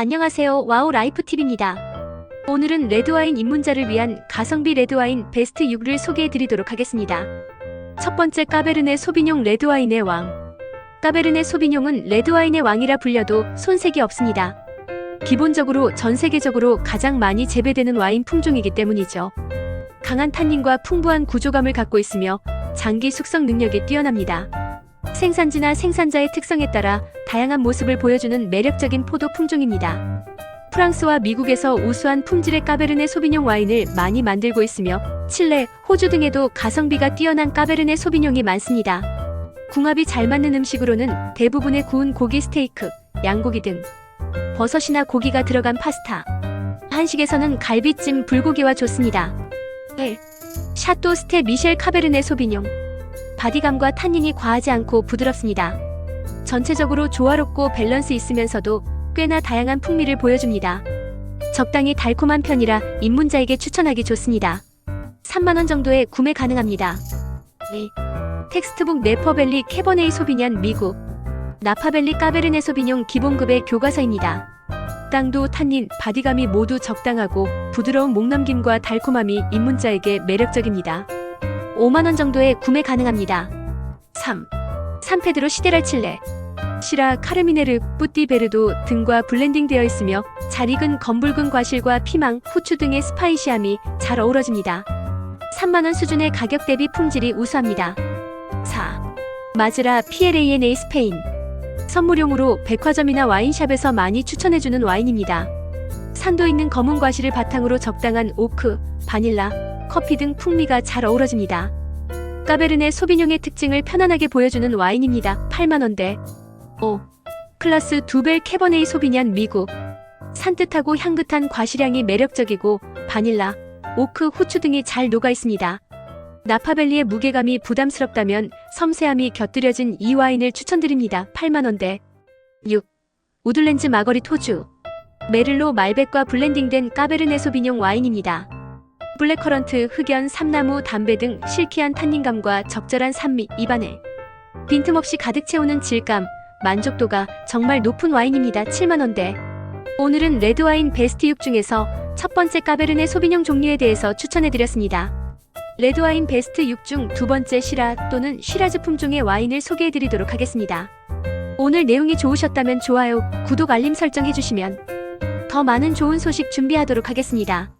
안녕하세요. 와우 라이프TV입니다. 오늘은 레드와인 입문자를 위한 가성비 레드와인 베스트 6를 소개해 드리도록 하겠습니다. 첫 번째 까베르네 소비뇽 레드와인의 왕. 까베르네 소비뇽은 레드와인의 왕이라 불려도 손색이 없습니다. 기본적으로 전 세계적으로 가장 많이 재배되는 와인 품종이기 때문이죠. 강한 탄닌과 풍부한 구조감을 갖고 있으며 장기 숙성 능력이 뛰어납니다. 생산지나 생산자의 특성에 따라 다양한 모습을 보여주는 매력적인 포도 품종입니다. 프랑스와 미국에서 우수한 품질의 까베르네 소비뇽 와인을 많이 만들고 있으며 칠레, 호주 등에도 가성비가 뛰어난 까베르네 소비뇽이 많습니다. 궁합이 잘 맞는 음식으로는 대부분의 구운 고기 스테이크, 양고기 등 버섯이나 고기가 들어간 파스타. 한식에서는 갈비찜, 불고기와 좋습니다. 1. 샤또 스테 미셸 카베르네 소비뇽. 바디감과 탄닌이 과하지 않고 부드럽습니다. 전체적으로 조화롭고 밸런스 있으면서도 꽤나 다양한 풍미를 보여줍니다. 적당히 달콤한 편이라 입문자에게 추천하기 좋습니다. 3만원 정도에 구매 가능합니다. 2. 텍스트북 네퍼밸리 캐버네이 소비뇽 미국 나파밸리 까베르네 소비뇽 기본급의 교과서입니다. 땅도 탄닌, 바디감이 모두 적당하고 부드러운 목넘김과 달콤함이 입문자에게 매력적입니다. 5만원 정도에 구매 가능합니다. 3. 산페드로 시데랄 칠레 시라 카르미네르, 뿌띠베르도 등과 블렌딩되어 있으며 잘 익은 검붉은 과실과 피망, 후추 등의 스파이시함이 잘 어우러집니다. 3만원 수준의 가격 대비 품질이 우수합니다. 4. 마즈라 PLANA 스페인 선물용으로 백화점이나 와인샵에서 많이 추천해주는 와인입니다. 산도 있는 검은 과실을 바탕으로 적당한 오크, 바닐라, 커피 등 풍미가 잘 어우러집니다. 까베르네 소비뇽의 특징을 편안하게 보여주는 와인입니다. 8만원대. 5. 클라스 두벨 캐버네이 소비뇽 미국. 산뜻하고 향긋한 과실향이 매력적이고 바닐라, 오크, 후추 등이 잘 녹아 있습니다. 나파밸리의 무게감이 부담스럽다면 섬세함이 곁들여진 이 와인을 추천드립니다. 8만원대. 6. 우들렌즈 마거릿 호주. 메를로 말백과 블렌딩된 까베르네 소비뇽 와인입니다. 블랙커런트, 흑연, 삼나무, 담배 등 실키한 탄닌감과 적절한 산미, 입안에 빈틈없이 가득 채우는 질감, 만족도가 정말 높은 와인입니다. 7만원대. 오늘은 레드와인 베스트 6 중에서 첫 번째 까베르네 소비뇽 종류에 대해서 추천해드렸습니다. 레드와인 베스트 6 중 두 번째 시라 또는 시라즈 품종의 와인을 소개해드리도록 하겠습니다. 오늘 내용이 좋으셨다면 좋아요, 구독, 알림 설정 해주시면 더 많은 좋은 소식 준비하도록 하겠습니다.